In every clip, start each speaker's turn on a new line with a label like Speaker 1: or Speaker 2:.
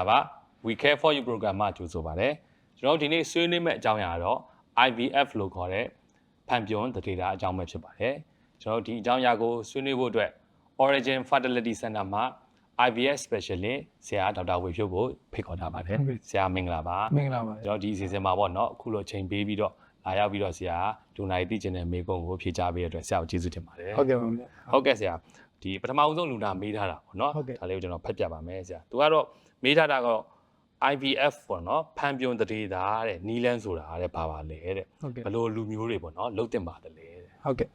Speaker 1: င်္ဂလာပါ We Care for You program မှာကြိုဆိုပါရစေကျွန်တော်တို့ဒီနေ့ဆွေးနွေးမယ့်အကြောင်းအရာကတော့ IVF လို့ခေါ်တဲ့ဖန်ပြွန်တတိတာအကြောင်းပဲဖြစ်ပါတယ်ကျွန်တော်တို့ဒီအကြောင်းအရာကိုဆွေးနွေးဖို့အတွက် Origin Fertility Center မှာ IVF Specialist ဆရာဒေါက်တာဝေဖြိုးကိုဖိတ်ခေါ်ထားပါတယ်
Speaker 2: ဟုတ်ကဲ့
Speaker 1: ဆရာမင်္ဂလာပါ
Speaker 2: မင်္ဂလာပါ
Speaker 1: ကျွန်တော်ဒီအစီအစဉ်မှာပေါ့နော်အခုလိုချိန်ပေးပြီးတော့လာရောက်ပြီးတော့ဆရာဒူနိုင်သိကျင်တဲ့မေးခွန်းကိုဖြေချပေးရတဲ့အတွက်ဆရာကိုကျေးဇူးတင်ပါတယ်
Speaker 2: ဟုတ်ကဲ့ပါဗျာ
Speaker 1: ဟုတ်ကဲ့ဆရာ ဒီပထမဦးဆုံးလူနာမေးထားတာပေါ့နော်
Speaker 2: ဟုတ်ကဲ့
Speaker 1: ဒါလေးကိုကျွန်တော်ဖတ်ပြပါမယ်ဆရာသူကတော့မေးထားတာကတော့ IVF ပေါ့နော်ဖန်ပြွန်တရေတာတဲ့နီလန်းဆိုတာတဲ့ဘာပါလဲတဲ့
Speaker 2: ဟုတ်ကဲ့
Speaker 1: ဘယ်လိုလူမျိုးတွေပေါ့နော်လုတ်တင်ပါတယ်လဲတဲ့
Speaker 2: ဟုတ်ကဲ့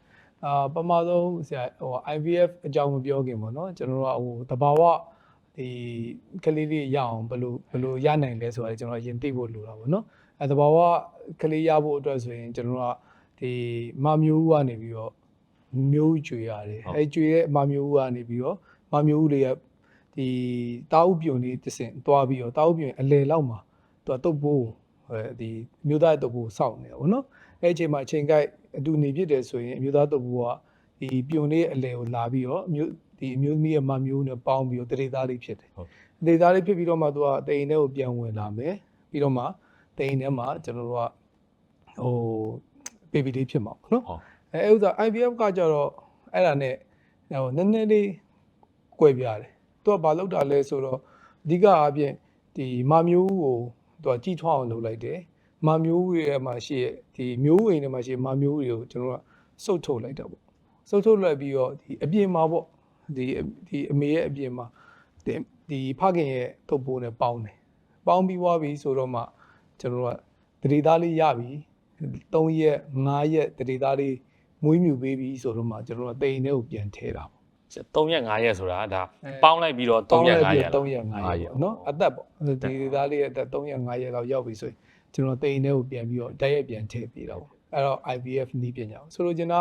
Speaker 2: အာပထမဆုံးဆရာဟို IVF အကြောင်းမပြောခင်ပေါ့နော်ကျွန်တော်တို့ကဟိုတဘာဝဒီကလေးလေးရအောင်ဘယ်လိုဘယ်လိုရနိုင်လဲဆိုတာကျွန်တော်အရင်သိဖို့လိုတာပေါ့နော်အဲတဘာဝကလေးရဖို့အတွက်ဆိုရင်ကျွန်တော်တို့ကဒီမမျိုးဦးကနေပြီးတော့ မျိုးကျွေရတယ်အဲကျွေရဲ့မမျိုးဦးကနေပြီးတော့မမျိုးဦးလေးကဒီတာဥပြုံလေးတစ်စင်သွားပြီးတော့တာဥပြုံအလယ်လောက်မှာသူကတုတ်ဖို့အဲဒီမျိုးသားရဲ့တုတ်ဖို့စောင့်နေတာပေါ့နော်အဲ့အချိန်မှာအချိန်ကိုက်အတူနေဖြစ်တယ်ဆိုရင်အမျိုးသားတုပ်ဘူးကဒီပြုံလေးအလဲကိုလာပြီးတော့အမျိုးဒီအမျိုးသမီးရဲ့မမျိုးနဲ့ပေါင်းပြီးတော့တရေသားလေးဖြစ်တယ်
Speaker 1: ဟုတ်
Speaker 2: တရေသားလေးဖြစ်ပြီးတော့မှသူကတိန်ထဲကိုပြန်ဝင်လာမယ်ပြီးတော့မှတိန်ထဲမှာကျွန်တော်တို့ကဟိုဘေဘီလေးဖြစ်မှာပေါ့နော်
Speaker 1: ဟုတ်
Speaker 2: အဲဥစ္စာ IVF ကကြတော့အဲ့ဒါနဲ့ဟိုနည်းနည်းလေးကွဲပြားတယ်သူကဘာလုပ်တာလဲဆိုတော့အဓိကအပြင်ဒီမမျိုးကိုသူကကြီးထွားအောင်လုပ်လိုက်တယ်မမျိုးရဲ့မှာရှိရဲ့ဒီမျိုးဝင်ထဲမှာရှိမမျိုးတွေကိုကျွန်တော်ကစုပ်ထုတ်လိုက်တာပေါ့စုပ်ထုတ်လိုက်ပြီးတော့ဒီအပြင်မှာပေါ့ဒီဒီအမေရဲ့အပြင်မှာဒီဒီဖခင်ရဲ့ထုတ်ပိုးနဲ့ပေါင်းတယ်ပေါင်းပြီးွားပြီဆိုတော့မှကျွန်တော်တို့ကတတိသားလေးရပြီ3ရက်5ရက်တတိသားလေး မွေးမြူပေးပြီဆိုတော့မှကျွန်တော်တို့ကတိန်ထဲကိုပြန်ထဲတာပေါ့
Speaker 1: 3ရက်5ရက်ဆိုတာဒါ
Speaker 2: အဲ
Speaker 1: ပေါင်းလိုက်ပြီးတော့3ရက်5ရက်
Speaker 2: 3ရက်5ရက်ပေါ့နော်အသက်ပေါ့ဒီဒီသားလေးရဲ့အသက်3ရက်5ရက်လောက်ရောက်ပြီဆိုရင်ကျွန်တော်တိန်ထဲကိုပြန်ပြီးတော့တိုက်ရိုက်ပြန်ထည့်ပေးတာပေါ့အဲ့တော့ IVF နီးပညာပေါ့ဆိုလိုချင်တာ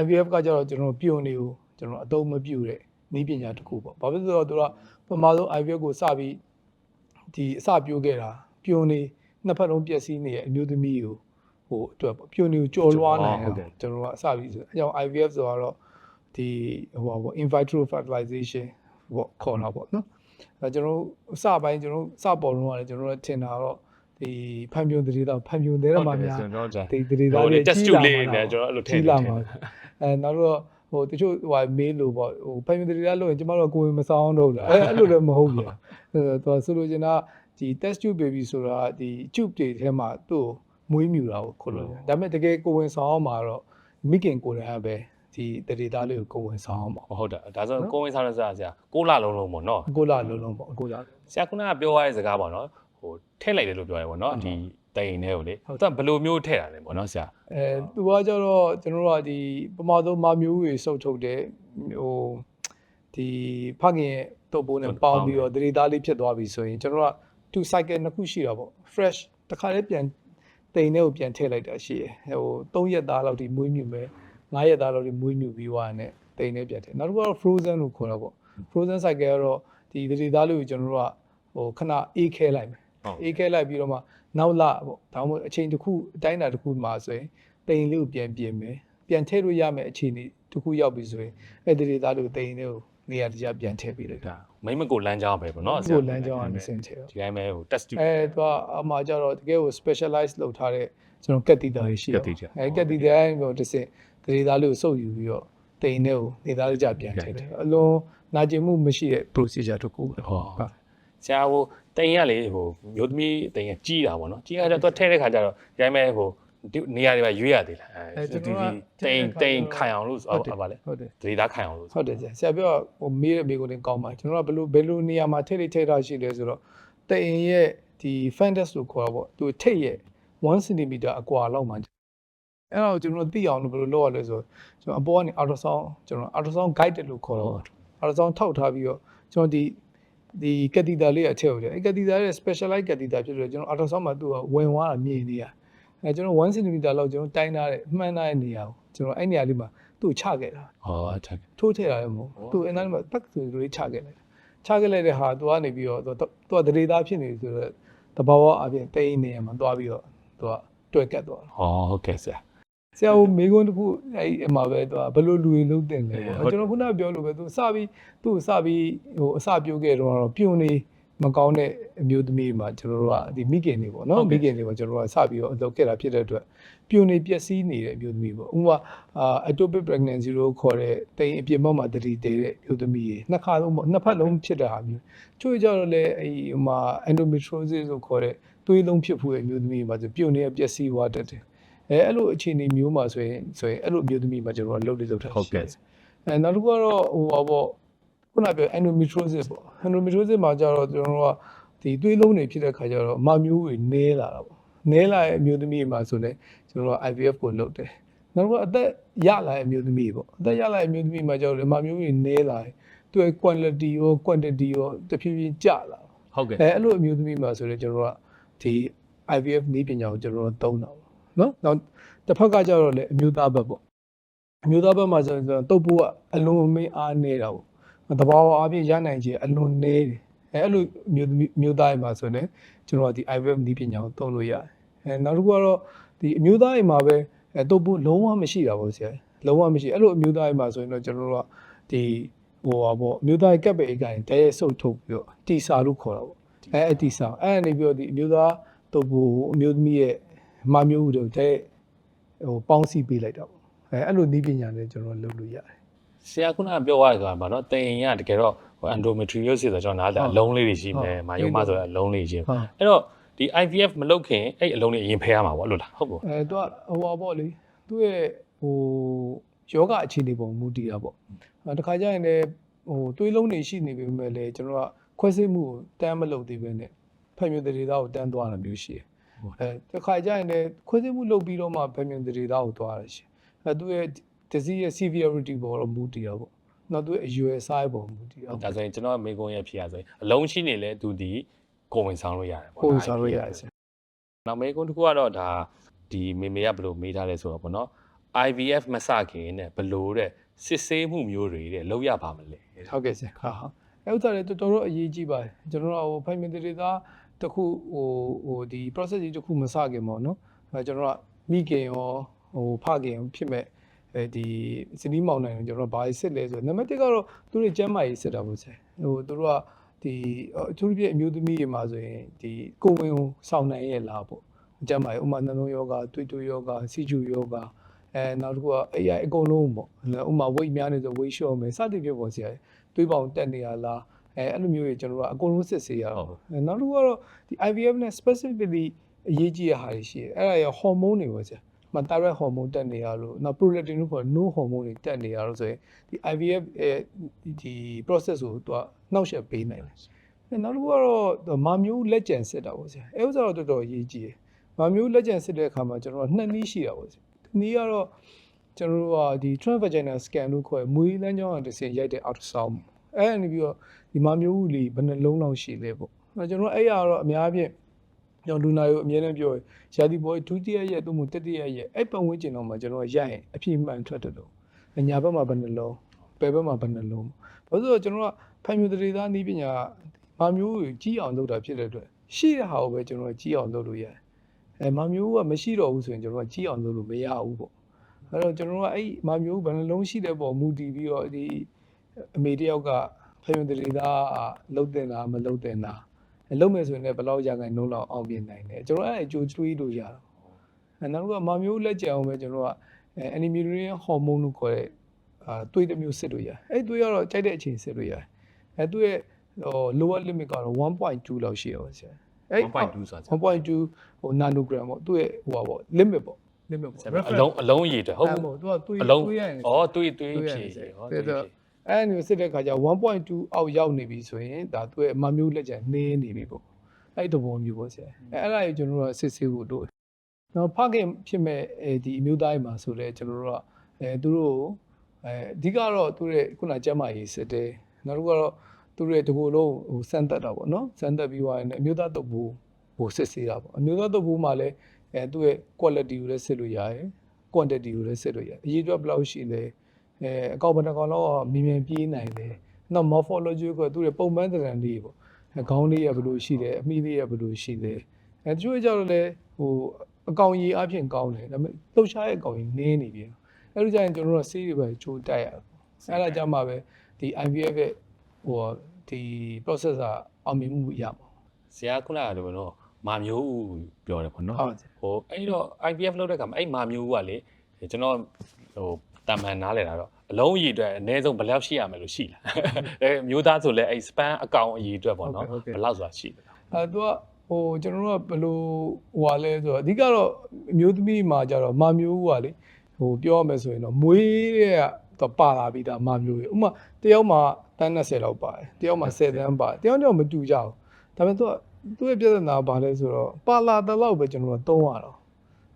Speaker 2: IVF ကကြတော့ကျွန်တော်ပြုံနေကိုကျွန်တော်အသုံးမပြုတဲ့နီးပညာတစ်ခုပေါ့ဘာဖြစ်လို့လဲဆိုတော့သူကပထမဆုံး IVF ကိုစပြီးဒီအစပြိုးခဲ့တာပြုံနေနှစ်ဖက်လုံးပျက်စီးနေတဲ့အမျိုးသမီးကို ဟိုအတွက်ပေါ့ပြုံနေကိုကြော်လွှားနိုင်အောင်ကျွန်တော်တို့ကအစပြီးဆိုအဲကြောင့် IVF ဆိုတော့ဒီဟိုပါပေါ့ in vitro fertilization ပေါ့ခေါ်တာပေါ့နော်အဲကျွန်တော်တို့အစပိုင်းကျွန်တော်တို့စပေါ်တော့ရတယ်ကျွန်တော်တို့ထင်တာတော့ဒီဖန်ပြုံတရေတော့ဖန်ပြုံသေးတယ်မှာများ
Speaker 1: ကျွန်တော်တို့
Speaker 2: ဒီတရေသား
Speaker 1: ဟို
Speaker 2: တွေ
Speaker 1: test
Speaker 2: ကြီး
Speaker 1: tube
Speaker 2: လာ
Speaker 1: လေး
Speaker 2: မှာ
Speaker 1: နဲ့ကျွန်တော်အဲ့လိုထည့်
Speaker 2: ကြီးလာမှာအဲနောက်တော့ဟိုတချို့ဟိုမေးလို့ပေါ့ဟိုဖန်ပြုံတရေသားလို့ရင်ကျမတို့ကကိုယ်ဝင်မဆောင်တော့ဘူးလားအဲအဲ့လိုလည်းမဟုတ်ဘူးအဲတော့ဆိုလိုချင်တာဒီ test tube baby ဆိုတာဒီ tube တွေထဲမှာသူ့ မွေးမြူတာကိုခုလိုဒါပေမဲ့တကယ်ကိုယ်ဝင်ဆောင်အောင်မှာတော့မိခင်ကိုယ်တိုင်ကပဲဒီတရေသားလေးကိုကိုယ်ဝင်ဆောင်အောင်ပေါ့
Speaker 1: ဟုတ်တယ်ဒါဆိုကိုဝင်းစားရဆရာဆရာ6လလုံးလုံးပေါ့နော်
Speaker 2: ကိုလာလုံးလုံးပေါ့ကိုလာ
Speaker 1: ဆရာခုနကပြောရတဲ့စကားပေါ့နော်ဟိုထည့်လိုက်တယ်လို့ပြောရဲပေါ့နော်
Speaker 2: ဟုတ်
Speaker 1: ဒီတိန်ထဲကိုလေ
Speaker 2: ဟုတ်
Speaker 1: သူကဘယ်လိုမျိုးထည့်တာလဲပေါ့နော်ဆရာ
Speaker 2: အဲသူကကြတော့ကျွန်တော်တို့ကဒီပမာသုံးမမျိုးတွေစုပ်ထုတ်တယ်ဟိုဒီဖခင်ရဲ့တုပ်ပိုးနဲ့ပေါင်းပြီးတော့ဒရီသားလေးဖြစ်သွားပြီဆိုရင်ကျွန်တော်တို့က two cycle နှစ်ခုရှိတာပေါ့ fresh တစ်ခါလေးပြန် တိန်ထဲကိုပြန်ထည့်လိုက်တာရှိရယ်ဟို3ရက်သားလောက်ဒီမွေးမြူမယ်9ရက်သားလောက်ဒီမွေးမြူပြီးသွားတယ်တိန်ထဲပြန်ထည့်နောက်တစ်ခုကတော့ frozen လို့ခေါ်တာပေါ့ frozen cycle ကတော့ဒီဒရီသားလေးကိုကျွန်တော်တို့ကဟိုခဏအေးခဲလိုက်မယ်
Speaker 1: ဟုတ်
Speaker 2: အေးခဲလိုက်ပြီးတော့မှနောက်လပေါ့ဒါမှမဟုတ်အချိန်တစ်ခုအတိုင်းအတာတစ်ခုမှာဆိုရင်တိန်လေးကိုပြန်ပြင်မယ်ပြန်ထည့်လို့ရမယ်အခြေအနေတစ်ခုရောက်ပြီဆိုရင်အဲ့ဒီဒေသလေးကိုတိန်လေးကို နေရာတကျပြန်ထည့်ပေးလိုက်တာ
Speaker 1: မိမ့်မကိုလမ်းကြောင်းပဲပေါ့နော်ဆရာ
Speaker 2: ကိုလမ်းကြောင်းကနေဆင်းထည့်
Speaker 1: ဒီတိုင်းပဲဟို test tube
Speaker 2: အဲသူကအမှကျတော့တကယ်ကို specialize လုပ်ထားတဲ့ကျွန်တော်ကက်တီတာတွေရှိတယ်
Speaker 1: catheter
Speaker 2: အဲကက်တီတာအဲ့ကိုတစ်စင်ဒေသလေးကိုစုပ်ယူပြီးတော့တိန်လေးကိုနေသားလေးကျပြန်ထည့်တယ်အလုံးနာကျင်မှုမရှိတဲ့ procedure တစ်ခုပဲ
Speaker 1: ဟောဆရာဟိုတိန်ရလေဟိုမျိုးသမီးတိန်ရကြီးတာပေါ့နော်ကြီးတာကျတော့သူထည့်တဲ့ခါကျတော့ဒီတိုင်းပဲဟိုဒီ နေရာတွေမှာရွေးရသေးလားအဲဒီဒီတိန်တိန်ခိုင်အောင်လို့ဟုတ်ပါလေ
Speaker 2: ဟုတ်တယ်
Speaker 1: ဒရီသားခိုင်အောင်လို့
Speaker 2: ဟုတ်တယ်ဆရာဆရာပြောဟိုမေးတဲ့မေးခွန်းလေးကောင်းပါကျွန်တော်ကဘယ်လိုဘယ်လိုနေရာမှာထိတ်ထိတ်ထိတ်ထားရှိလဲဆိုတော့တအိမ်ရဲ့ဒီ fandas လို့ခေါ်တာပေါ့သူထိတ်ရဲ့1 cm အကွာလောက်မှာအဲ့တော့ကျွန်တော်သိအောင်လို့ဘယ်လိုလုပ်ရလဲဆိုတော့ကျွန်တော်အပေါ်ကနေ ultrasound ကျွန်တော် ultrasound guide လို့ခေါ်တော့ ultrasound ထောက်ထားပြီးတော့ကျွန်တော်ဒီဒီကက်တီတာလေးအထည့်ဟုတ်တယ်အဲ့ကက်တီတာရဲ့ specialized ကက်တီတာဖြစ်လို့ကျွန်တော် ultrasound မှာသူကဝင်သွားတာမြင်နေရ အဲကျွန်တော်1 cm လောက်ကျွန်တော်တိုင်းထားတဲ့မှန်းထားတဲ့နေရာကိုကျွန်တော်အဲ့နေရာလေးမှာသူ့ကိုချခဲ့တာ
Speaker 1: ဟောအထက်
Speaker 2: ထိုးထည့်တာလည်းမဟုတ်ဘူးသူအင်းသားမှာတက်ဆိုလိုလေးချခဲ့လိုက်တာချခဲ့လိုက်တဲ့ဟာသူကနေပြီးတော့သူသူကဒရေသားဖြစ်နေပြီဆိုတော့တဘာဝအပြင်တိတ်နေရမှာသွားပြီးတော့သူကတွေ့ကတ်သွားတာ
Speaker 1: ဟောဟုတ်ကဲ့ဆရာ
Speaker 2: ဆရာကမေကွန်းတစ်ခုအဲ့ဒီအမှာပဲသူကဘယ်လိုလူရင်းလုံးတင်လဲပေါ့
Speaker 1: ဟုတ်
Speaker 2: ကျွန်တော်ခုနကပြောလို့ပဲသူစပြီးသူ့ကိုစပြီးဟိုအစပြုတ်ခဲ့တော့တော့ပြုံနေ မကောင်းတဲ့အမျိုးသမီးတွေမှာကျွန်တော်တို့ကဒီမိခင်တွေပေါ့နော်မိခင်တွေမှာကျွန်တော်တို့ကစပြီးတော့အလုပ်ခဲ့တာဖြစ်တဲ့အတွက်ပြိုနေပျက်စီးနေတဲ့အမျိုးသမီးပေါ့ဥပမာအာ ectopic pregnancy လို့ခေါ်တဲ့တိမ်အပြင်ဘက်မှာတတိတေတဲ့အမျိုးသမီးတွေနှစ်ခါလုံးပေါ့နှစ်ဖက်လုံးဖြစ်တဲ့ဟာမျိုးချို့ကြတော့လေအဲဟိုမှာ endometriosis လို့ခေါ်တဲ့သွေးလုံးဖြစ်ဖို့ရဲ့အမျိုးသမီးတွေမှာဆိုပြိုနေပျက်စီးသွားတတ်တယ်အဲအဲ့လိုအခြေအနေမျိုးမှာဆိုရင်ဆိုရင်အဲ့လိုအမျိုးသမီးမှာကျွန်တော်တို့ကလုပ်လေလုပ်တာ
Speaker 1: ဟုတ်ကဲ့
Speaker 2: ရှိတယ်အဲနောက်တစ်ခုကတော့ဟိုပါပေါ့ ခုနပြော endometriosis ပေါ့ endometriosis မှာကျတော့ကျွန်တော်တို့ကဒီသွေးလုံးတွေဖြစ်တဲ့ခါကျတော့မမျိုးတွေနည်းလာတာပေါ့နည်းလာတဲ့အမျိုးသမီးတွေမှာဆိုလည်းကျွန်တော်တို့က IVF ကိုလုပ်တယ်နောက်တစ်ခုကအသက်ရလာတဲ့အမျိုးသမီးတွေပေါ့အသက်ရလာတဲ့အမျိုးသမီးမှာကျတော့လေမမျိုးတွေနည်းလာတယ်သူရဲ့ quality ရော quantity ရောတဖြည်းဖြည်းကျလာတာ
Speaker 1: ဟုတ်ကဲ့
Speaker 2: အဲအဲ့လိုအမျိုးသမီးမှာဆိုတော့ကျွန်တော်တို့ကဒီ IVF နည်းပညာကိုကျွန်တော်တို့သုံးတာပေါ့နော်နောက်တစ်ဖက်ကကျတော့လေအမျိုးသားဘက်ပေါ့အမျိုးသားဘက်မှာဆိုရင်တုပ်ဖို့ကအလွန်မင်းအားနေတာပေါ့ တဘာဝအပြည့်ရနိုင်ခြင်းအလွန်နေတယ်အဲအဲ့လိုအမျိုးသမီးအမျိုးသားတွေမှာဆိုရင်ကျွန်တော်ကဒီ IVF နည်းပညာကိုသုံးလို့ရတယ်အဲနောက်တစ်ခုကတော့ဒီအမျိုးသားတွေမှာပဲအဲတုပ်ဖို့လုံးဝမရှိတာပေါ့ဆရာလုံးဝမရှိအဲ့လိုအမျိုးသားတွေမှာဆိုရင်တော့ကျွန်တော်တို့ကဒီဟိုပါပေါ့အမျိုးသားရဲ့ကပ်ပေအိတ်ကိုင်တရဲဆုပ်ထုတ်ပြီးတော့တီစာလို့ခေါ်တာပေါ့အဲအတီဆောင်အဲ့အနေပြီးတော့ဒီအမျိုးသားတုပ်ဖို့အမျိုးသမီးရဲ့မမျိုးတို့တဲ့ဟိုပေါင်းစည်းပေးလိုက်တာပေါ့အဲအဲ့လိုနီးပညာနဲ့ကျွန်တော်လုပ်လို့ရတယ်
Speaker 1: ဆရာခုနကပြောသွားတယ်ဆိုတာပါနော်တင်ရင်ကတကယ်တော့ဟို endometriosis ဆိုတော့ကျွန်တော်နားလည်အလုံးလေးတွေရှိမယ်မာယုံမဆိုတော့အလုံးလေးရှိမယ်
Speaker 2: ဟုတ်
Speaker 1: အဲ့တော့ဒီ IVF မလုပ်ခင်အဲ့အလုံးလေးအရင်ဖယ်ရမှာပေါ့လို့လားဟုတ်ကော
Speaker 2: အဲသူကဟိုပါပေါ့လေသူ့ရဲ့ဟိုယောဂအခြေအနေပုံမူတည်တာပေါ့အဲတခါကျရင်လည်းဟိုသွေးလုံးတွေရှိနေပေမဲ့လည်းကျွန်တော်ကခွဲစိတ်မှုကိုတန်းမလုပ်သေးပဲနဲ့ဖက်မြူတရေသားကိုတန်းသွားတာမျိုးရှိတယ်အဲတခါကျရင်လည်းခွဲစိတ်မှုလုပ်ပြီးတော့မှဖက်မြူတရေသားကိုသွားရရှိအဲသူ့ရဲ့ disease ရဲ့ severity ပေါ်တော့မူတည်တာပေါ့နောက်သူ့ရဲ့အရွယ်စားပေါ်မူတည်တာ
Speaker 1: ဒါဆိုရင်ကျွန်တော်မေကွန်ရဲ့ဖြေရဆိုရင်အလုံးရှိနေလဲသူဒီကိုယ်ဝင်ဆောင်လို့ရတယ်ပေါ့
Speaker 2: ကိုယ်စားလို့ရတယ်ဆရာ
Speaker 1: နောက်မေကွန်တစ်ခုကတော့ဒါဒီမေမေကဘယ်လိုမေးထားလဲဆိုတော့ပေါ့နော် IVF မစခင်နဲ့ဘယ်လိုတဲ့စစ်ဆေးမှုမျိုးတွေတဲ့လောက်ရပါမလဲ
Speaker 2: ဟုတ်ကဲ့ဆရာဟာဟာအဲဥစ္စာတွေတော်တော်အရေးကြီးပါတယ်ကျွန်တော်တို့ဟိုဖိုင်မင်တရီသားတစ်ခုဟိုဟိုဒီ process ကြီးတစ်ခုမစခင်ပေါ့နော်အဲကျွန်တော်ကမိခင်ရောဟိုဖခင်ရောဖြစ်မဲ့ အဲဒီစနီးမောင်နိုင်ကိုကျွန်တော်ဘာစစ်လဲဆိုတော့နံပါတ်1ကတော့သူတို့ကျမ်းမာရေးစစ်တာပေါ့ဆရာဟိုသူတို့ကဒီအထူးသဖြင့်အမျိုးသမီးတွေမှာဆိုရင်ဒီကိုယ်ဝင်ကိုစောင့်နိုင်ရဲ့လားပေါ့ကျမ်းမာရေးဥပမာနှလုံးယောဂတွေးတွေးယောဂစီကျူယောဂအဲနောက်တစ်ခုကအဲ့ရအကုန်လုံးပေါ့ဥပမာ weight များနေဆို weight လျှော့မယ်စသဖြင့်ပေါ့ဆရာတွေးပေါင်တက်နေရလားအဲအဲ့လိုမျိုးတွေကျွန်တော်တို့ကအကုန်လုံးစစ်ဆေးရအောင်အဲနောက်တစ်ခုကတော့ဒီ IVF နဲ့ specifically အရေးကြီးတဲ့ဟာတွေရှိတယ်အဲ့ဒါရဟော်မုန်းတွေပေါ့ဆရာ မ thyroid ဟော်မုန်းတက်နေရလို့နောက် prolactin လို့ခေါ် no ဟော်မုန်းတွေတက်နေရလို့ဆိုရင်ဒီ IVF အဲဒီ process ကိုသူကနှောက်ယှက်ပေးနိုင်တယ်အဲနောက်တစ်ခုကတော့မမျိုးလက်ကျန်စစ်တာပေါ့ဆရာအဲဥစ္စာတော့တော်တော်အရေးကြီးတယ်မမျိုးလက်ကျန်စစ်တဲ့အခါမှာကျွန်တော်တို့နှစ်နည်းရှိတာပေါ့ဆရာဒီနည်းကတော့ကျွန်တော်တို့ကဒီ transvaginal scan လို့ခေါ်ရမွေးလမ်းကြောင်းအတစ်ဆင့်ရိုက်တဲ့ ultrasound အဲ့ဒါနေပြီးတော့ဒီမမျိုးဦးလေးဘယ်နှလုံးလောက်ရှိလဲပေါ့အဲ့ကျွန်တော်တို့အဲ့ရတော့အများဖြင့်ကျွ န်တော်လူနာကိုအများနဲ့ပြောရရာသီပေါ်ဒုတိယရက်သို့မဟုတ်တတိယရက်အဲ့ပတ်ဝန်းကျင်တော့မှကျွန်တော်ကရိုက်ရင်အပြည့်မှန်ထွက်တယ်လို့ညာဘက်မှာဘယ်နှလုံးဘယ်ဘက်မှာဘယ်နှလုံးဘာလို့လဲဆိုတော့ကျွန်တော်ကဖိုင်မြူတရေသားနည်းပညာမမျိုးကိုကြီးအောင်လုပ်တာဖြစ်တဲ့အတွက်ရှိတဲ့ဟာကိုပဲကျွန်တော်ကကြီးအောင်လုပ်လို့ရတယ်အဲမမျိုးကမရှိတော့ဘူးဆိုရင်ကျွန်တော်ကကြီးအောင်လုပ်လို့မရဘူးပေါ့အဲ့တော့ကျွန်တော်တို့ကအဲ့မမျိုးဘယ်နှလုံးရှိတဲ့ပေါ်မူတည်ပြီးတော့ဒီအမေတယောက်ကဖယွန်တရီသားလှုပ်တင်တာမလှုပ်တင်တာ လှုပ်မယ်ဆိုရင်လည်းဘယ်လောက်ရခိုင်နှုန်းလောက်အောင်ပြနိုင်တယ်ကျွန်တော်အဲ့အကျိုးတွေးလို့ရတော့အဲ့နောက်တော့မမျိုးလက်ကြံအောင်ပဲကျွန်တော်ကအဲ animation hormone လို့ခေါ်တဲ့အာတွေးတစ်မျိုးစစ်လို့ရတယ်အဲ့တွေးရတော့ကြိုက်တဲ့အချိန်စစ်လို့ရတယ်အဲ့သူ့ရဲ့ဟို lower limit ကတော့1.2လောက်ရှိရပါဆရာအဲ့
Speaker 1: 1.2ဆိုတာ
Speaker 2: 1.2ဟို nanogram ပေါ့သူ့ရဲ့ဟိုပါပေါ့ limit ပေါ့ limit ပေါ့
Speaker 1: အလုံးအလုံးရည်တယ်ဟုတ်
Speaker 2: အဲ့
Speaker 1: ဘူး
Speaker 2: မို့သူကတွေး
Speaker 1: အလုံး
Speaker 2: တွေးရရင်
Speaker 1: ဩတွေးတွေးဖြေဟောတွေးဖြေ
Speaker 2: အဲ့ဒီစစ်တဲ့ခါကျ1.2အောက်ရောက်နေပြီဆိုရင်ဒါသူ့ရဲ့မမျိုးလက်ကျန်နှင်းနေပြီပေါ့အဲ့ဒီသဘောမျိုးပေါ့ဆရာအဲ့အဲ့ဒါကိုကျွန်တော်တို့ကစစ်ဆေးဖို့လို့နော်ဖခင်ဖြစ်မဲ့အဲဒီအမျိုးသားတွေမှာဆိုလဲကျွန်တော်တို့ကအဲသူတို့ကိုအဲအဓိကတော့သူရဲ့ခုနကျမ်းမာရေးစစ်တယ်နောက်တစ်ခုကတော့သူရဲ့တကူလုံးဟိုစမ်းသက်တာပေါ့နော်စမ်းသက်ပြီးသွားရင်လည်းအမျိုးသားတုပ်ဘူးဟိုစစ်ဆေးတာပေါ့အမျိုးသားတုပ်ဘူးမှာလည်းအဲသူ့ရဲ့ quality ကိုလည်းစစ်လို့ရတယ် quantity ကိုလည်းစစ်လို့ရတယ်အရေးအတွက်ဘယ်လောက်ရှိလဲ အဲအကောက်ဘယ်နှကောင်လောက်မြင်မြင်ပြေးနိုင်တယ်နောက် morphology ကသူ့ရဲ့ပုံမှန်သဏ္ဍာန်လေးပေါ့အဲခေါင်းလေးရဘယ်လိုရှိတယ်အမိလေးရဘယ်လိုရှိတယ်အဲတချို့ကြတော့လည်းဟိုအကောင်ကြီးအပြင်ကောင်းတယ်ဒါပေမဲ့လှုပ်ရှားရဲ့အကောင်ကြီးနင်းနေပြီအဲ့လိုကြရင်ကျွန်တော်တို့ကဆေးတွေပဲချိုးတိုက်ရအောင်အဲ့ဒါကြမှာပဲဒီ IVF ရဲ့ဟိုဒီ processor အောင်မြင်မှုရမှာ
Speaker 1: ဆရာခုနကလိုတော့မာမျိုးဦးပြောတယ်ပေါ့နော်
Speaker 2: ဟုတ်တယ်
Speaker 1: ဟိုအဲ့တော့ IPF လောက်တဲ့ခါမှာအဲ့မာမျိုးဦးကလေကျွန်တော်ဟို တာမန်နားလဲတာတော့အလုံးအရေအတွက်အနည်းဆုံးဘယ်လောက်ရှိရမယ်လို့ရှိလားအဲမျိုးသားဆိုလဲအဲ့ span အကောင်အရေအတွက်ပေါ့နော်ဘယ်လောက်ဆိုတာရှိတယ်
Speaker 2: အဲသူကဟိုကျွန်တော်တို့ကဘယ်လိုဟိုဟာလဲဆိုတော့အဓိကတော့အမျိုးသမီးမှာကြတော့မာမျိုးကလေဟိုပြောရမယ်ဆိုရင်တော့မွေးတဲ့ကတော့ပါလာပြီးသားမာမျိုးရေဥပမာတယောက်မှာတန်း20လောက်ပါတယ်တယောက်မှာ10တန်းပါတယ်တယောက်တယောက်မတူကြဘူးဒါပေမဲ့သူကသူ့ရဲ့ပြဿနာကဘာလဲဆိုတော့ပါလာတဲ့လောက်ပဲကျွန်တော်တို့သုံးရတော့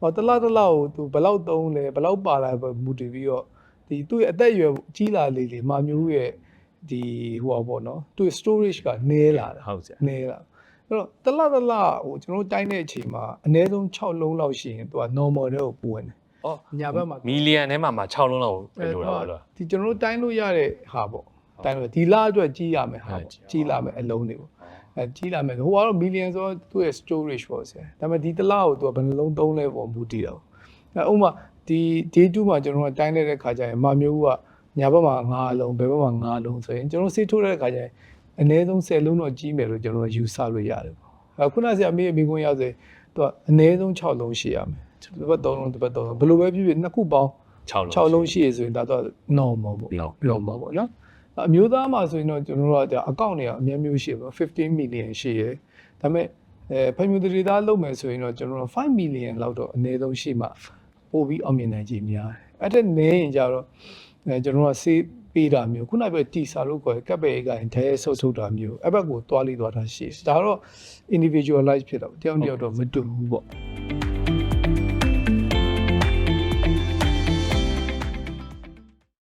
Speaker 2: ဟောတလားတလားကိုသူဘယ်လောက်သုံးလဲဘယ်လောက်ပါလာပဲမူတည်ပြီးတော့ဒီသူ့ရဲ့အသက်အရွယ်ကြီးလာလေလေမာမျိုးရဲ့ဒီဟိုပါပေါ့နော်သူ့ရဲ့ storage ကနည်းလာတာ
Speaker 1: ဟုတ်ဆရာ
Speaker 2: နေလာအဲ့တော့တလတလဟိုကျွန်တော်တို့တိုင်းတဲ့အချိန်မှာအနည်းဆုံး6လုံးလောက်ရှိရင်သူက normal တွေကိုပူဝင်တယ်
Speaker 1: အော်
Speaker 2: ညာဘက်မှာ
Speaker 1: မီလီယံထဲမှာမှာ6လုံးလောက်ပဲလိုတာပါလို့
Speaker 2: ဒီကျွန်တော်တို့တိုင်းလို့ရတဲ့ဟာပေါ့တိုင်းလို့ဒီလအတွက်ကြီးရမယ်ဟာ
Speaker 1: ဟုတ်
Speaker 2: ပေါ့
Speaker 1: ကြီး
Speaker 2: ကြီးလာမယ်အလုံးတွေပေါ့အဲ ကြီးလာမယ်ဟိုကတော့ million ဆိုတော့သူ့ရဲ့ storage ပေါ့ဆရာဒါပေမဲ့ဒီတလကိုသူကဘယ်နှလုံးသုံးလဲပေါ့မူတည်တော့အဲဥပမာဒီ day 2မှာကျွန်တော်တို့တိုင်းတဲ့ခါကျရင်မမျိုးကညာဘက်မှာ9လုံးဘယ်ဘက်မှာ9လုံးဆိုရင်ကျွန်တော်စေးထိုးတဲ့ခါကျရင်အနည်းဆုံး10လုံးတော့ကြီးမယ်လို့ကျွန်တော်ယူဆလို့ရတယ်ပေါ့အဲခုနကဆရာမေးမိခွန်းရောက်စေသူကအနည်းဆုံး6လုံးရှိရမယ်ဒီဘက်3လုံးဒီဘက်3လုံးဘယ်လိုပဲဖြစ်ဖြစ်နှစ်ခုပေါင်း
Speaker 1: 6လုံး
Speaker 2: 6လုံးရှိရဆိုရင်ဒါတော့ normal ပေါ့
Speaker 1: လောက်
Speaker 2: normal ပေါ့နော် အမျိုးသားမှာဆိုရင်တော့ကျွန်တော်တို့ကအကောင့်တွေကအများမျိုးရှိပါ15 million ရှိရယ်ဒါပေမဲ့အဲဖမျိုးတွေသားလုပ်မယ်ဆိုရင်တော့ကျွန်တော်တို့5 million လောက်တော့အနည်းဆုံးရှိမှပို့ပြီးအောင်မြင်နိုင်ခြင်းများတယ်အဲ့ဒါနည်းရင်ကြတော့အဲကျွန်တော်တို့ကစေးပေးတာမျိုးခုနကပြောတီစာလို့ခေါ်ရကပ်ပေကရင်တဲဆုပ်ဆုပ်တာမျိုးအဲ့ဘက်ကိုတွားလိသွားတာရှိတယ်ဒါတော့ individualize ဖြစ်တော့တယောက်တစ်ယောက်တော့မတူဘူးပေါ့